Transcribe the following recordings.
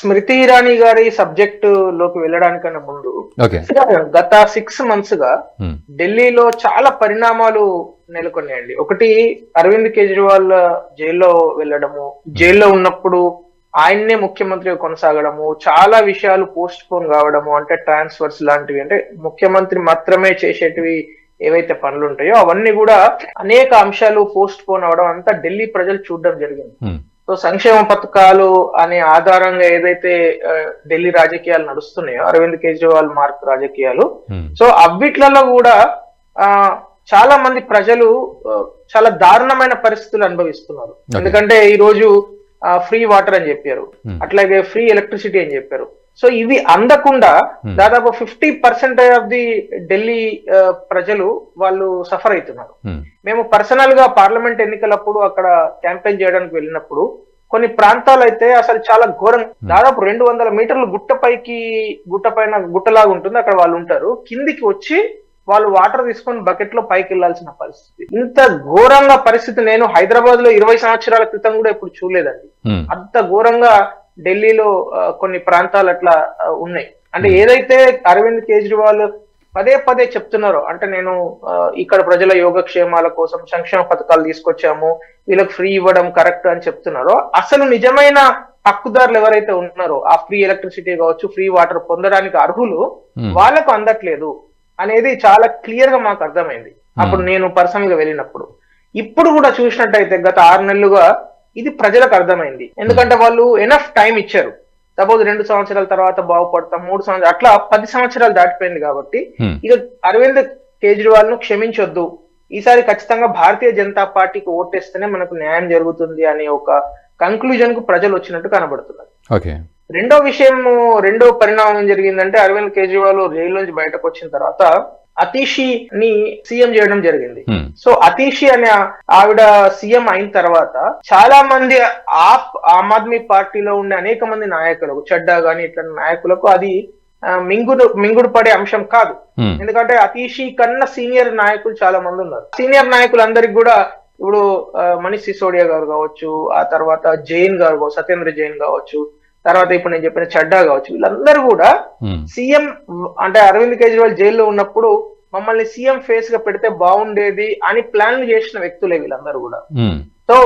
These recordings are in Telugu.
స్మృతి ఇరానీ గారి సబ్జెక్ట్లోకి వెళ్ళడానికన్నా ముందు గత సిక్స్ మంత్స్గా ఉమ్, ఢిల్లీలో చాలా పరిణామాలు నెలకొన్నాయండి. ఒకటి అరవింద్ కేజ్రీవాల్ జైల్లో వెళ్ళడము జైల్లో ఉన్నప్పుడు ఆయన్నే ముఖ్యమంత్రిగా కొనసాగడము చాలా విషయాలు పోస్ట్ పోన్ కావడము అంటే ట్రాన్స్ఫర్స్ లాంటివి అంటే ముఖ్యమంత్రి మాత్రమే చేసేటివి ఏవైతే పనులు ఉంటాయో అవన్నీ కూడా అనేక అంశాలు పోస్ట్ పోన్ అవడం అంతా ఢిల్లీ ప్రజలు చూడడం జరిగింది. ఉమ్, సో సంక్షేమ పథకాలు అనే ఆధారంగా ఏదైతే ఢిల్లీ రాజకీయాలు నడుస్తున్నాయో అరవింద్ కేజ్రీవాల్ మార్క్ రాజకీయాలు ఉమ్, సో అవిట్లలో కూడా ఆ చాలా మంది ప్రజలు చాలా దారుణమైన పరిస్థితులు అనుభవిస్తున్నారు. ఎందుకంటే ఈ రోజు ఫ్రీ వాటర్ అని చెప్పారు Hmm. అట్లాగే ఫ్రీ ఎలక్ట్రిసిటీ అని చెప్పారు సో ఇవి అందకుండా Hmm. దాదాపు fifty percentage of the Delhi ప్రజలు వాళ్ళు సఫర్ అవుతున్నారు మేము పర్సనల్గా పార్లమెంట్ ఎన్నికలప్పుడు అక్కడ క్యాంపెయిన్ చేయడానికి వెళ్ళినప్పుడు కొన్ని ప్రాంతాలు అయితే అసలు చాలా ఘోరం. దాదాపు రెండు వందల మీటర్లు గుట్ట పైకి గుట్ట పైన గుట్టలాగా ఉంటుంది. అక్కడ వాళ్ళు ఉంటారు. కిందికి వచ్చి వాళ్ళు వాటర్ తీసుకొని బకెట్లో పైకి వెళ్ళాల్సిన పరిస్థితి. ఇంత ఘోరంగా పరిస్థితి నేను హైదరాబాద్లో ఇరవై సంవత్సరాల క్రితం కూడా ఎప్పుడు చూడలేదండి. అంత ఘోరంగా ఢిల్లీలో కొన్ని ప్రాంతాలు అట్లా ఉన్నాయి. అంటే ఏదైతే అరవింద్ కేజ్రీవాల్ పదే పదే చెప్తున్నారో. అంటే నేను ఇక్కడ ప్రజల యోగక్షేమాల కోసం సంక్షేమ పథకాలు తీసుకొచ్చాము వీళ్ళకి ఫ్రీ ఇవ్వడం కరెక్ట్ అని చెప్తున్నారో అసలు నిజమైన హక్కుదారులు ఎవరైతే ఉన్నారో ఆ ఫ్రీ ఎలక్ట్రిసిటీ కావచ్చు ఫ్రీ వాటర్ పొందడానికి అర్హులు వాళ్ళకు అందట్లేదు అనేది చాలా క్లియర్గా మాకు అర్థమైంది. అప్పుడు నేను పర్సనల్గా వెళ్ళినప్పుడు. ఇప్పుడు కూడా చూసినట్టయితే గత ఆరు నెలలుగా ఇది ప్రజలకు అర్థమైంది. ఎందుకంటే వాళ్ళు ఎనఫ్ టైం ఇచ్చారు. సపోజ్ రెండు సంవత్సరాల తర్వాత బాగుపడతాం మూడు సంవత్సరాలు అట్లా పది సంవత్సరాలు దాటిపోయింది కాబట్టి ఇక అరవింద్ కేజ్రీవాల్ను క్షమించొద్దు. ఈసారి ఖచ్చితంగా భారతీయ జనతా పార్టీకి ఓటేస్తేనే మనకు న్యాయం జరుగుతుంది అనే ఒక కంక్లూజన్కు ప్రజలు వచ్చినట్టు కనబడుతున్నారు. ఓకే. రెండో విషయం రెండో పరిణామం జరిగిందంటే అరవింద్ కేజ్రీవాల్ జైలు నుంచి బయటకు వచ్చిన తర్వాత అతీషి ని సీఎం చేయడం జరిగింది. సో అతీషి అనే ఆవిడ సీఎం అయిన తర్వాత చాలా మంది ఆప్ ఆమ్ ఆద్మీ పార్టీలో ఉండే అనేక మంది నాయకులకు చెడ్డా గాని ఇట్లా నాయకులకు అది మింగుడు మింగుడు పడే అంశం కాదు. ఎందుకంటే అతీషి కన్నా సీనియర్ నాయకులు చాలా మంది ఉన్నారు. సీనియర్ నాయకులందరికి కూడా ఇప్పుడు మనీష్ సిసోడియా గారు కావచ్చు ఆ తర్వాత జైన్ గారు సత్యేంద్ర జైన్ కావచ్చు తర్వాత ఇప్పుడు నేను చెప్పిన చడ్డా కావచ్చు వీళ్ళందరూ కూడా సీఎం అంటే అరవింద్ కేజ్రీవాల్ జైల్లో ఉన్నప్పుడు మమ్మల్ని సీఎం ఫేస్గా పెడితే బాగుండేది అని ప్లాన్లు చేసిన వ్యక్తులే వీళ్ళందరూ కూడా. సో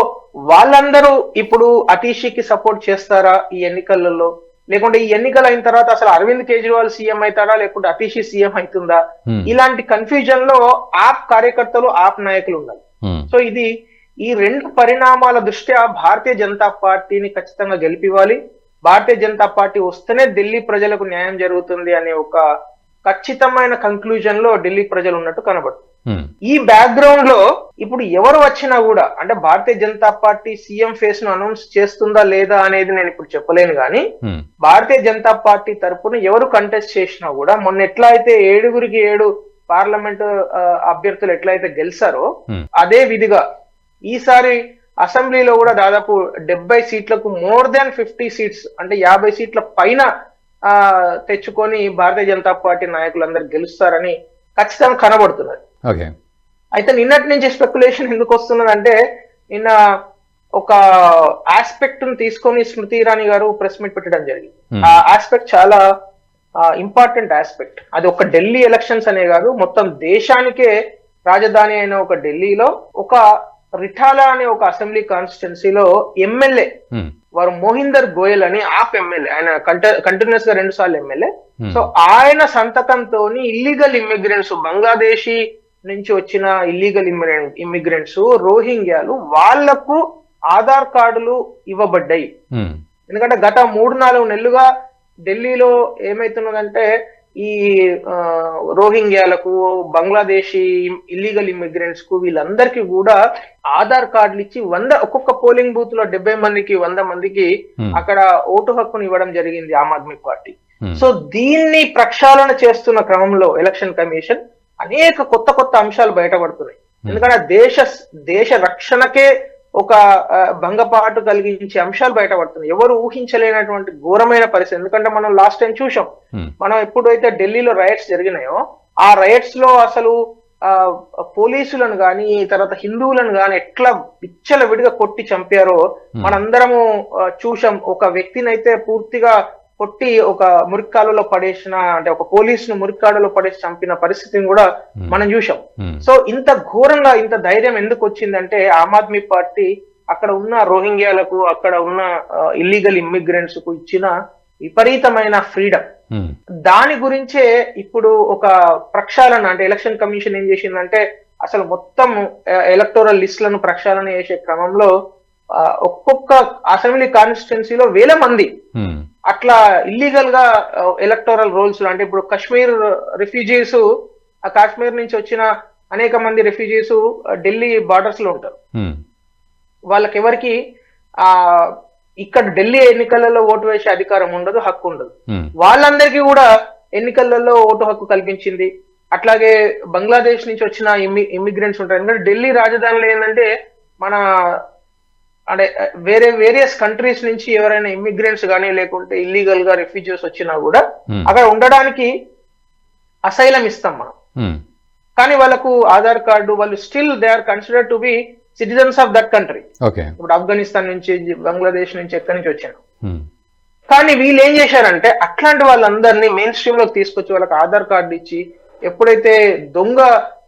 వాళ్ళందరూ ఇప్పుడు అతీషికి సపోర్ట్ చేస్తారా ఈ ఎన్నికలలో? లేకుంటే ఈ ఎన్నికలు అయిన తర్వాత అసలు అరవింద్ కేజ్రీవాల్ సీఎం అవుతారా లేకుంటే అతీషి సీఎం అవుతుందా? ఇలాంటి కన్ఫ్యూజన్లో ఆప్ కార్యకర్తలు ఆప్ నాయకులు ఉన్నారు. సో ఇది ఈ రెండు పరిణామాల దృష్ట్యా భారతీయ జనతా పార్టీని ఖచ్చితంగా గెలిపివ్వాలి. భారతీయ జనతా పార్టీ వస్తేనే ఢిల్లీ ప్రజలకు న్యాయం జరుగుతుంది అనే ఒక ఖచ్చితమైన కంక్లూజన్లో ఢిల్లీ ప్రజలు ఉన్నట్టు కనబడుతుంది. ఈ బ్యాక్గ్రౌండ్లో ఇప్పుడు ఎవరు వచ్చినా కూడా అంటే భారతీయ జనతా పార్టీ సీఎం ఫేస్ను అనౌన్స్ చేస్తుందా లేదా అనేది నేను ఇప్పుడు చెప్పలేను కానీ భారతీయ జనతా పార్టీ తరపున ఎవరు కంటెస్ట్ చేసినా కూడా మొన్న ఎట్లా అయితే ఏడుగురికి ఏడు పార్లమెంట్ అభ్యర్థులు ఎట్లయితే గెలిచారో. అదే విధిగా ఈసారి అసెంబ్లీలో కూడా దాదాపు డెబ్బై సీట్లకు మోర్ దాన్ ఫిఫ్టీ సీట్స్ అంటే యాభై సీట్ల పైన తెచ్చుకొని భారతీయ జనతా పార్టీ నాయకులందరూ గెలుస్తారని ఖచ్చితంగా కనబడుతున్నది. ఓకే. అయితే నిన్నటి నుంచి స్పెక్యులేషన్ ఎందుకు వస్తున్నదంటే నిన్న ఒక ఆస్పెక్ట్ను తీసుకొని స్మృతి ఇరానీ గారు ప్రెస్ మీట్ పెట్టడం జరిగింది. Hmm. ఆ ఆస్పెక్ట్ చాలా ఇంపార్టెంట్ ఆస్పెక్ట్ అది ఒక ఢిల్లీ ఎలక్షన్స్ అనే కాదు మొత్తం దేశానికే రాజధాని అయిన ఒక ఢిల్లీలో ఒక రిఠాలా అనే ఒక అసెంబ్లీ కాన్స్టిట్యున్సీలో ఎమ్మెల్యే ఉమ్, వారు మోహిందర్ గోయల్ అని ఆప్ ఎమ్మెల్యే ఆయన కంటిన్యూస్గా రెండు సార్లు ఎమ్మెల్యే సో ఆయన సంతకంతో ఇల్లీగల్ ఇమ్మిగ్రెంట్స్ బంగ్లాదేశీ నుంచి వచ్చిన ఇల్లీగల్ ఇమ్మిగ్రెంట్స్ రోహింగ్యాలు వాళ్ళకు ఆధార్ కార్డులు ఇవ్వబడ్డాయి. ఉమ్, ఎందుకంటే గత మూడు నాలుగు నెలలుగా ఢిల్లీలో ఏమైతున్నదంటే ఈ రోహింగ్యాలకు బంగ్లాదేశీ ఇల్లీగల్ ఇమ్మిగ్రెంట్స్కు వీళ్ళందరికీ కూడా ఆధార్ కార్డులు ఇచ్చి వంద ఒక్కొక్క పోలింగ్ బూత్లో డెబ్బై మందికి వంద మందికి అక్కడ ఓటు హక్కును ఇవ్వడం జరిగింది ఆమ్ ఆద్మీ పార్టీ. సో దీన్ని ప్రక్షాళన చేస్తున్న క్రమంలో ఎలక్షన్ కమిషన్ అనేక కొత్త కొత్త అంశాలు బయటపడుతున్నాయి. ఎందుకంటే దేశ దేశ రక్షణకే ఒక భంగపాటు కలిగించే అంశాలు బయటపడుతున్నాయి. ఎవరు ఊహించలేనటువంటి ఘోరమైన పరిస్థితి. ఎందుకంటే మనం లాస్ట్ టైం చూసాం మనం ఎప్పుడైతే ఢిల్లీలో రైట్స్ జరిగినాయో ఆ రైట్స్లో అసలు ఆ పోలీసులను గాని తర్వాత హిందువులను గాని ఎట్లా పిచ్చల విడిగా కొట్టి చంపారో మనందరము ఆ, చూశాం. ఒక వ్యక్తిని అయితే పూర్తిగా కొట్టి ఒక మురిక్కాలలో పడేసిన అంటే ఒక పోలీస్ను మురిక్కాడలో పడేసి చంపిన పరిస్థితిని కూడా మనం చూసాం ఉమ్, సో ఇంత ఘోరంగా ఇంత ధైర్యం ఎందుకు వచ్చిందంటే ఆమ్ ఆద్మీ పార్టీ అక్కడ ఉన్న రోహింగ్యాలకు అక్కడ ఉన్న ఇల్లీగల్ ఇమ్మిగ్రెంట్స్కు ఇచ్చిన విపరీతమైన ఫ్రీడమ్. ఉమ్, దాని గురించే ఇప్పుడు ఒక ప్రక్షాళన అంటే ఎలక్షన్ కమిషన్ ఏం చేసిందంటే అసలు మొత్తం ఎలక్టోరల్ లిస్టులను ప్రక్షాళన చేసే క్రమంలో ఒక్కొక్క అసెంబ్లీ కాన్స్టిట్యున్సీలో వేల మంది అట్లా ఇల్లీగల్గా ఎలక్టోరల్ రోల్స్ అంటే ఇప్పుడు కశ్మీర్ రిఫ్యూజీస్ ఆ కాశ్మీర్ నుంచి వచ్చిన అనేక మంది రిఫ్యూజీస్ ఢిల్లీ బార్డర్స్లో ఉంటారు. ఉమ్, వాళ్ళకి ఎవరికి ఆ ఇక్కడ ఢిల్లీ ఎన్నికలలో ఓటు వేసే అధికారం ఉండదు హక్కు ఉండదు. ఉమ్, వాళ్ళందరికీ కూడా ఎన్నికలలో ఓటు హక్కు కల్పించింది. అట్లాగే బంగ్లాదేశ్ నుంచి వచ్చిన ఇమ్మి ఇమ్మిగ్రెంట్స్ ఉంటారు. ఎందుకంటే ఢిల్లీ రాజధానిలో ఏంటంటే మన అంటే వేరే వేరియస్ కంట్రీస్ నుంచి ఎవరైనా ఇమ్మిగ్రెంట్స్ కానీ లేకుంటే ఇల్లీగల్గా రిఫ్యూజీస్ వచ్చినా కూడా ఉమ్, అక్కడ ఉండడానికి అసైలం ఇస్తాం మనం. ఉమ్, కానీ వాళ్ళకు ఆధార్ కార్డు వాళ్ళు still they are consider to be citizens of that country ఇప్పుడు ఆఫ్ఘనిస్తాన్ నుంచి బంగ్లాదేశ్ నుంచి ఎక్కడి నుంచి వచ్చాను ఉమ్, కానీ వీళ్ళు ఏం చేశారంటే అట్లాంటి వాళ్ళందరినీ మెయిన్ స్ట్రీమ్లోకి తీసుకొచ్చి వాళ్ళకి ఆధార్ కార్డు ఇచ్చి ఎప్పుడైతే దొంగ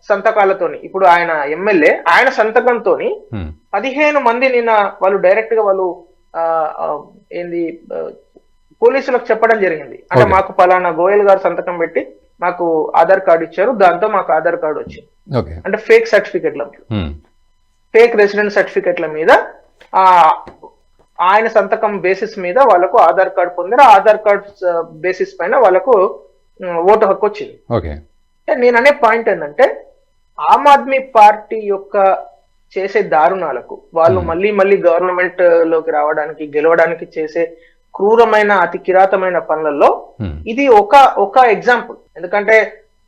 సంతకాలతోని. ఇప్పుడు ఆయన ఎమ్మెల్యే ఆయన సంతకంతోని ఉమ్, పదిహేను మంది నిన్న వాళ్ళు డైరెక్ట్గా వాళ్ళు ఏంది పోలీసులకు చెప్పడం జరిగింది. అంటే. మాకు పలానా గోయల్ గారు సంతకం పెట్టి మాకు ఆధార్ కార్డు ఇచ్చారు. దాంతో మాకు ఆధార్ కార్డు వచ్చింది. అంటే ఫేక్ సర్టిఫికెట్ల ఫేక్ రెసిడెన్స్ సర్టిఫికెట్ల మీద ఆ ఆయన సంతకం బేసిస్ మీద వాళ్ళకు ఆధార్ కార్డు పొందారు ఆధార్ కార్డ్ బేసిస్ పైన వాళ్ళకు ఓటు హక్కు వచ్చింది. నేను అనే పాయింట్ ఏంటంటే ఆమ్ ఆద్మీ పార్టీ యొక్క చేసే దారుణాలకు వాళ్ళు. మళ్ళీ మళ్ళీ గవర్నమెంట్లోకి రావడానికి గెలవడానికి చేసే క్రూరమైన అతి కిరాతమైన పనులలో ఇది ఒక ఒక ఎగ్జాంపుల్ ఎందుకంటే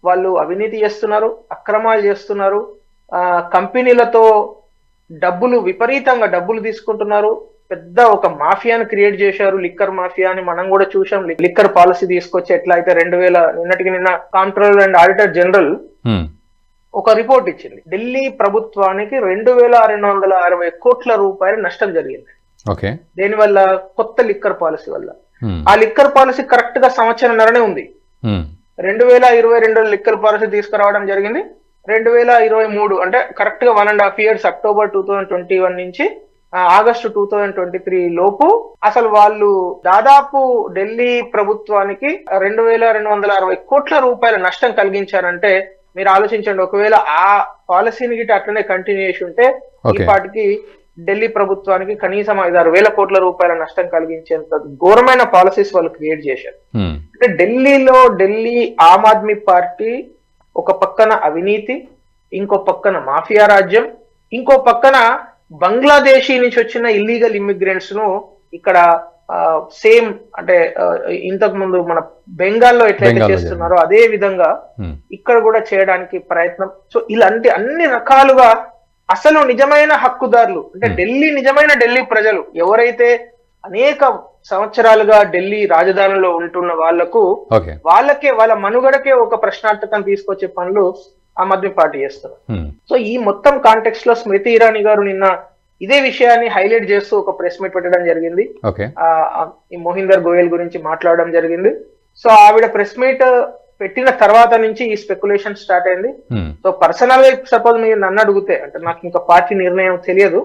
వాళ్ళు అవినీతి చేస్తున్నారు అక్రమాలు చేస్తున్నారు ఆ కంపెనీలతో డబ్బులు విపరీతంగా డబ్బులు తీసుకుంటున్నారు పెద్ద ఒక మాఫియాను క్రియేట్ చేశారు లిక్కర్ మాఫియా అని మనం కూడా చూసాం లిక్కర్ పాలసీ తీసుకొచ్చి ఎట్లా అయితే రెండు వేల నిన్నటికి నిన్న కాంట్రోలర్ అండ్ ఆడిటర్ జనరల్ ఒక రిపోర్ట్ ఇచ్చింది. ఢిల్లీ ప్రభుత్వానికి రెండు వేల రెండు వందల అరవై కోట్ల రూపాయల నష్టం జరిగింది. ఓకే. దేనివల్ల కొత్త లిక్కర్ పాలసీ వల్ల. ఆ లిక్కర్ పాలసీ కరెక్ట్గా సంవత్సరంన్నరనే ఉంది. రెండు వేల ఇరవై రెండు లిక్కర్ పాలసీ తీసుకురావడం జరిగింది. రెండు వేల ఇరవై మూడు అంటే కరెక్ట్గా one and half years October two thousand twenty one నుంచి August two thousand twenty three లోపు అసలు వాళ్ళు దాదాపు ఢిల్లీ ప్రభుత్వానికి రెండు వేల రెండు వందల అరవై కోట్ల రూపాయల నష్టం కలిగించారంటే మీరు ఆలోచించండి ఒకవేళ ఆ పాలసీని గిట్ట అట్లనే కంటిన్యూ చేసి ఉంటే ఈ పాటికి ఢిల్లీ ప్రభుత్వానికి కనీసం ఐదారు వేల కోట్ల రూపాయల నష్టం కలిగించేంత ఘోరమైన పాలసీస్ వాళ్ళు క్రియేట్ చేశారు. అంటే ఢిల్లీలో ఢిల్లీ ఆమ్ ఆద్మీ పార్టీ ఒక పక్కన అవినీతి ఇంకో పక్కన మాఫియా రాజ్యం ఇంకో పక్కన బంగ్లాదేశీ నుంచి వచ్చిన ఇల్లీగల్ ఇమ్మిగ్రెంట్స్ను ఇక్కడ సేమ్ అంటే ఇంతకు ముందు మన బెంగాల్లో ఎట్లయితే చేస్తున్నారో అదే విధంగా ఇక్కడ కూడా చేయడానికి ప్రయత్నం. సో ఇలాంటి అన్ని రకాలుగా అసలు నిజమైన హక్కుదారులు అంటే. ఢిల్లీ నిజమైన ఢిల్లీ ప్రజలు ఎవరైతే అనేక సంవత్సరాలుగా ఢిల్లీ రాజధానిలో ఉంటున్న వాళ్ళకు వాళ్ళకే వాళ్ళ మనుగడకే ఒక ప్రశ్నార్థకం తీసుకొచ్చే పనులు ఆమ్ ఆద్మీ పార్టీ చేస్తున్నారు. ఉమ్, సో ఈ మొత్తం కాంటెక్స్ట్లో స్మృతి ఇరానీ గారు నిన్న ఇదే విషయాన్ని హైలైట్ చేస్తూ ఒక ప్రెస్ మీట్ పెట్టడం జరిగింది. ఈ మోహిందర్ గోయల్ గురించి మాట్లాడడం జరిగింది. సో ఆవిడ ప్రెస్ మీట్ పెట్టిన తర్వాత నుంచి ఈ స్పెక్యులేషన్ స్టార్ట్ అయింది. ఉమ్, సో పర్సనల్గా సపోజ్ మీరు నన్ను అడిగితే అంటే నాకు ఇంకా పార్టీ నిర్ణయం తెలియదు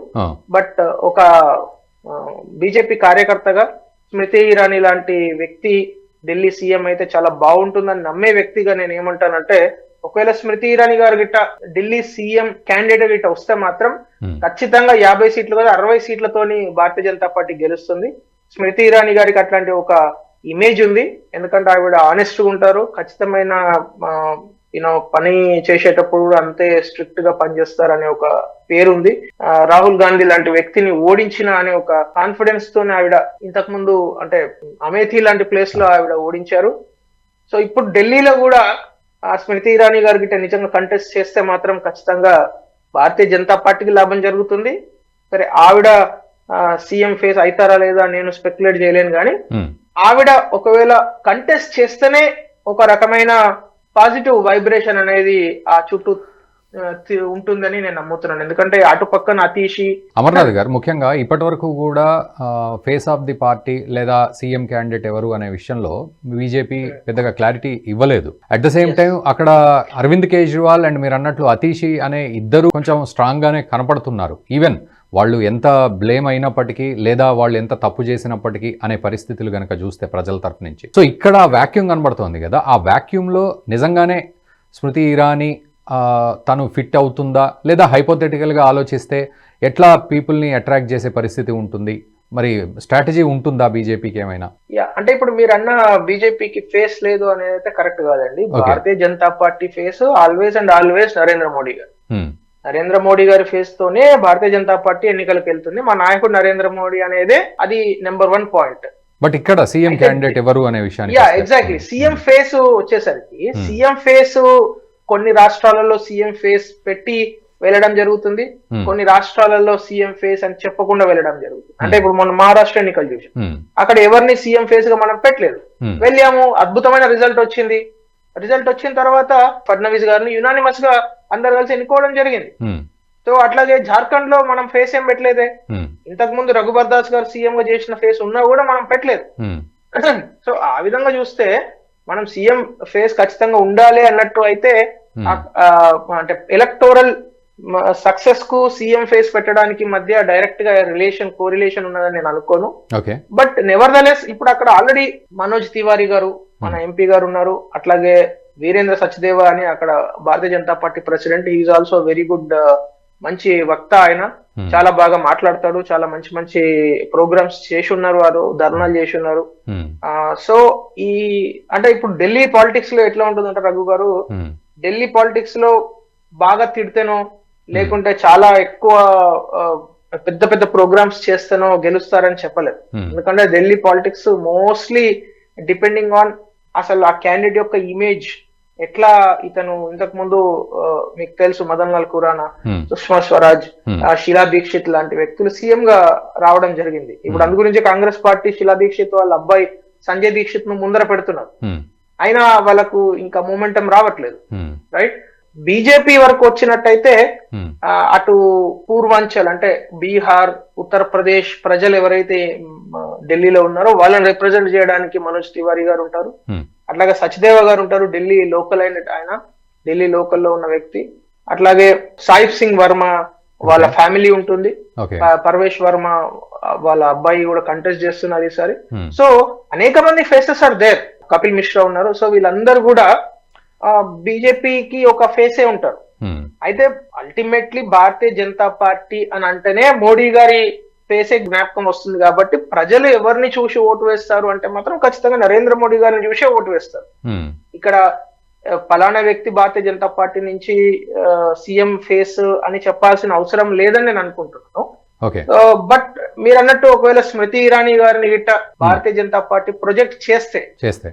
బట్ ఒక బీజేపీ కార్యకర్తగా స్మృతి ఇరానీ లాంటి వ్యక్తి ఢిల్లీ సీఎం అయితే చాలా బాగుంటుందని నమ్మే వ్యక్తిగా నేను ఏమంటానంటే ఒకవేళ స్మృతి ఇరానీ గారు గిట్ట ఢిల్లీ సీఎం క్యాండిడేట్ గిట్ట వస్తే మాత్రం ఉమ్, ఖచ్చితంగా యాభై సీట్లు కదా అరవై సీట్లతోని భారతీయ జనతా పార్టీ గెలుస్తుంది. స్మృతి ఇరానీ గారికి అట్లాంటి ఒక ఇమేజ్ ఉంది. ఎందుకంటే ఆవిడ ఆనెస్ట్గా ఉంటారు. ఖచ్చితమైన యూనో పని చేసేటప్పుడు కూడా అంతే స్ట్రిక్ట్గా పనిచేస్తారు అనే ఒక పేరుంది. రాహుల్ గాంధీ లాంటి వ్యక్తిని ఓడించిన అనే ఒక కాన్ఫిడెన్స్ తోనే ఆవిడ ఇంతకు ముందు అంటే అమేథీ లాంటి ప్లేస్లో ఆవిడ ఓడించారు. సో ఇప్పుడు ఢిల్లీలో కూడా ఆ స్మృతి ఇరానీ గారి గిట్ట నిజంగా కంటెస్ట్ చేస్తే మాత్రం ఖచ్చితంగా భారతీయ జనతా పార్టీకి లాభం జరుగుతుంది. సరే ఆవిడ సీఎం ఫేస్ అవుతారా లేదా నేను స్పెక్యులేట్ చేయలేను కానీ ఆవిడ ఒకవేళ కంటెస్ట్ చేస్తేనే ఒక రకమైన పాజిటివ్ వైబ్రేషన్ అనేది ఆ చుట్టూ ఉంటుందని నేను నమ్ముతున్నాను. ఎందుకంటే అటు పక్కన అతీషి అమర్నాథ్ గారు ముఖ్యంగా ఇప్పటి వరకు కూడా ఫేస్ ఆఫ్ ది పార్టీ లేదా సీఎం క్యాండిడేట్ ఎవరు అనే విషయంలో బీజేపీ పెద్దగా క్లారిటీ ఇవ్వలేదు. At the same. టైం అక్కడ అరవింద్ కేజ్రీవాల్ అండ్ మీరు అన్నట్లు అతీషి అనే ఇద్దరు కొంచెం స్ట్రాంగ్ గానే కనపడుతున్నారు. ఈవెన్ వాళ్ళు ఎంత బ్లేమ్ అయినప్పటికీ లేదా వాళ్ళు ఎంత తప్పు చేసినప్పటికీ అనే పరిస్థితులు గనక చూస్తే ప్రజల తరపు నుంచి. సో ఇక్కడ వాక్యూమ్ కనబడుతోంది కదా. ఆ vacuum లో నిజంగానే స్మృతి ఇరానీ తను ఫిట్ అవుతుందా లేదా హైపోథెటికల్గా ఆలోచిస్తే ఎట్లా పీపుల్ని అట్రాక్ట్ చేసే పరిస్థితి ఉంటుంది? మరి స్ట్రాటజీ ఉంటుందా బీజేపీకి ఏమైనా? యా అంటే ఇప్పుడు మీరు అన్న బీజేపీకి ఫేస్ లేదు అనేది అయితే కరెక్ట్ కాదండి. Bharatiya Janata Party face always and always Narendra Modi గారు. నరేంద్ర మోడీ గారి ఫేస్ తోనే భారతీయ జనతా పార్టీ ఎన్నికలకు వెళ్తుంది. మా నాయకుడు నరేంద్ర మోడీ అనేది అది నెంబర్ వన్ పాయింట్. బట్ ఇక్కడ సీఎం క్యాండిడేట్ ఎవరు అనే వస్తే- ఎగ్జాక్ట్లీ. సీఎం ఫేస్ వచ్చేసరికి. సీఎం ఫేస్ కొన్ని రాష్ట్రాలలో సీఎం ఫేస్ పెట్టి వెళ్ళడం జరుగుతుంది. కొన్ని రాష్ట్రాలలో సీఎం ఫేస్ అని చెప్పకుండా వెళ్ళడం జరుగుతుంది. అంటే ఇప్పుడు మొన్న మహారాష్ట్ర ఎన్నికలు చూసాం. అక్కడ ఎవరిని సీఎం ఫేస్గా మనం పెట్టలేదు. వెళ్ళాము అద్భుతమైన రిజల్ట్ వచ్చింది. రిజల్ట్ వచ్చిన తర్వాత ఫడ్నవీస్ గారిని యునానిమస్గా అందరు కలిసి ఎన్నుకోవడం జరిగింది. సో అట్లాగే జార్ఖండ్లో మనం ఫేస్ ఏం పెట్టలేదే? ఇంతకు ముందు రఘుబర్ దాస్ గారు సీఎం గా చేసిన ఫేస్ ఉన్నా కూడా మనం పెట్టలేదు. సో ఆ విధంగా చూస్తే మనం సీఎం ఫేస్ ఖచ్చితంగా ఉండాలి అన్నట్టు అయితే ఆ, అంటే ఎలక్టోరల్ సక్సెస్కు సీఎం ఫేస్ పెట్టడానికి మధ్య డైరెక్ట్గా రిలేషన్ కోరిలేషన్ ఉన్నదని నేను అనుకోను. బట్ నెవర్ ఇప్పుడు అక్కడ ఆల్రెడీ మనోజ్ తివారీ గారు మన ఎంపీ గారు ఉన్నారు. అట్లాగే వీరేంద్ర సచ్దేవ అని అక్కడ Bharatiya Janata Party president is also very good మంచి వక్త ఆయన. హ్మ్, చాలా బాగా మాట్లాడతాడు. చాలా మంచి మంచి ప్రోగ్రామ్స్ చేసి ఉన్నారు వారు. ధర్నాలు చేసి ఉన్నారు హ్మ్, సో ఈ అంటే ఇప్పుడు ఢిల్లీ పాలిటిక్స్లో ఎట్లా ఉంటుందంటే రఘు గారు? హ్మ్, ఢిల్లీ పాలిటిక్స్లో బాగా తిడితేనో లేకుంటే చాలా ఎక్కువ పెద్ద పెద్ద ప్రోగ్రామ్స్ చేస్తేనో గెలుస్తారని చెప్పలేదు. ఎందుకంటే Delhi politics mostly depending on అసలు ఆ క్యాండిడేట్ యొక్క ఇమేజ్. ఎట్లా ఇతను ఇంతకు ముందు మీకు తెలుసు మదన్ లాల్ ఖురానా సుష్మా స్వరాజ్ షీలా దీక్షిత్ లాంటి వ్యక్తులు సీఎం గా రావడం జరిగింది. ఇప్పుడు. అందు గురించి కాంగ్రెస్ పార్టీ షీలా దీక్షిత్ వాళ్ళ అబ్బాయి సంజయ్ దీక్షిత్ను ముందర పెడుతున్నారు. అయినా వాళ్ళకు ఇంకా మూమెంటం రావట్లేదు. రైట్? బీజేపీ వరకు వచ్చినట్టయితే అటు పూర్వాంచల్ అంటే బీహార్ ఉత్తరప్రదేశ్ ప్రజలు ఎవరైతే ఢిల్లీలో ఉన్నారో వాళ్ళని రిప్రజెంట్ చేయడానికి మనోజ్ తివారీ గారు ఉంటారు. అట్లాగే సచ్దేవ గారు ఉంటారు ఢిల్లీ లోకల్ అయిన ఆయన ఢిల్లీ లోకల్లో ఉన్న వ్యక్తి. అట్లాగే సాయిబ్ సింగ్ వర్మ వాళ్ళ. ఫ్యామిలీ ఉంటుంది. పరవేష్ వర్మ వాళ్ళ అబ్బాయి కూడా కంటెస్ట్ చేస్తున్నారు ఈసారి. హ్మ్, సో అనేక మంది faces are there Kapil Mishra ఉన్నారు. సో వీళ్ళందరూ కూడా బీజేపీకి ఒక ఫేసే ఉంటారు. హ్మ్, అయితే అల్టిమేట్లీ భారతీయ జనతా పార్టీ అని అంటేనే మోడీ గారి ఫేసే జ్ఞాపకం వస్తుంది కాబట్టి ప్రజలు ఎవరిని చూసి ఓటు వేస్తారు అంటే మాత్రం ఖచ్చితంగా నరేంద్ర మోడీ గారిని చూసే ఓటు వేస్తారు. ఇక్కడ ఆ, పలానా వ్యక్తి భారతీయ జనతా పార్టీ నుంచి సీఎం ఫేస్ అని చెప్పాల్సిన అవసరం లేదని నేను అనుకుంటున్నాను. బట్ మీరు అన్నట్టు ఒకవేళ స్మృతి ఇరానీ గారిని గిట్ట భారతీయ జనతా పార్టీ ప్రొజెక్ట్ చేస్తే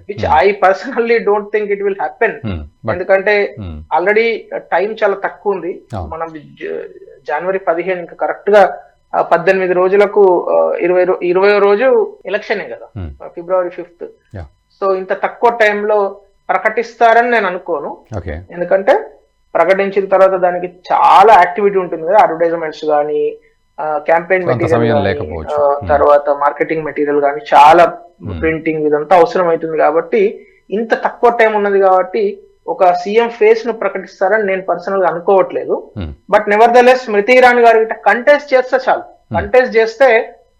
which I personally don't think it will happen ఎందుకంటే ఆల్రెడీ టైం చాలా తక్కువ ఉంది. మనం జనవరి పదిహేను ఇంకా కరెక్ట్గా పద్దెనిమిది రోజులకు ఇరవై ఇరవై రోజు ఎలక్షనే కదా హ్మ్, ఫిబ్రవరి ఫిఫ్త్. సో ఇంత తక్కువ టైంలో ప్రకటిస్తారని నేను అనుకోను ఎందుకంటే ప్రకటించిన తర్వాత దానికి చాలా యాక్టివిటీ ఉంటుంది కదా అడ్వర్టైజ్మెంట్స్ కానీ క్యాంపెయిన్ మెటీరియల్. Hmm. తర్వాత మార్కెటింగ్ మెటీరియల్ కానీ చాలా Hmm. ప్రింటింగ్ ఇదంతా అవసరం అవుతుంది కాబట్టి ఇంత తక్కువ టైం ఉన్నది కాబట్టి ఒక సీఎం ఫేస్ను ప్రకటిస్తారని నేను పర్సనల్గా అనుకోవట్లేదు. But nevertheless Smriti Irani గారి కంటెస్ట్ చేస్తే చాలు. కంటెస్ట్ చేస్తే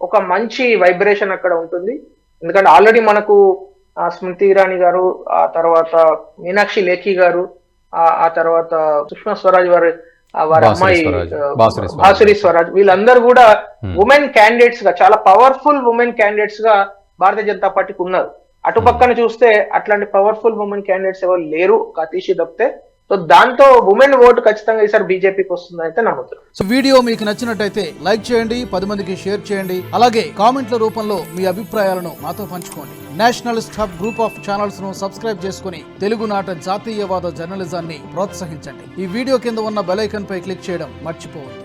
ఒక మంచి వైబ్రేషన్ అక్కడ ఉంటుంది. ఎందుకంటే ఆల్రెడీ మనకు ఆ, స్మృతి ఇరానీ గారు ఆ తర్వాత మీనాక్షి లేఖి గారు ఆ తర్వాత సుష్మా స్వరాజ్ వారి వారి అమ్మాయి బాసురి స్వరాజ్. వీళ్ళందరూ కూడా Hmm. ఉమెన్ క్యాండిడేట్స్గా చాలా పవర్ఫుల్ ఉమెన్ క్యాండిడేట్స్గా భారతీయ జనతా పార్టీకి ఉన్నారు. అటు పక్కన చూస్తే అట్లాంటి పవర్ఫుల్ ఉమెన్ క్యాండిడేట్స్ ఎవరు లేరు కతీషి తప్పితే సో దాంతో ఉమెన్ ఓటు ఖచ్చితంగా ఈసారి బీజేపీకి వస్తుందని అయితే నమ్ముతున్నాను సో వీడియో మీకు నచ్చినట్టయితే లైక్ చేయండి పది మందికి షేర్ చేయండి. అలాగే కామెంట్ల రూపంలో మీ అభిప్రాయాలను మాతో పంచుకోండి. నేషనలిస్ట్ స్టాఫ్ గ్రూప్ ఆఫ్ ఛానల్స్ను సబ్స్క్రైబ్ చేసుకుని తెలుగునాట జాతీయవాద జర్నలిజాన్ని ప్రోత్సహించండి. ఈ వీడియో కింద ఉన్న బెలైకన్ పై క్లిక్ చేయడం మర్చిపోవద్దు.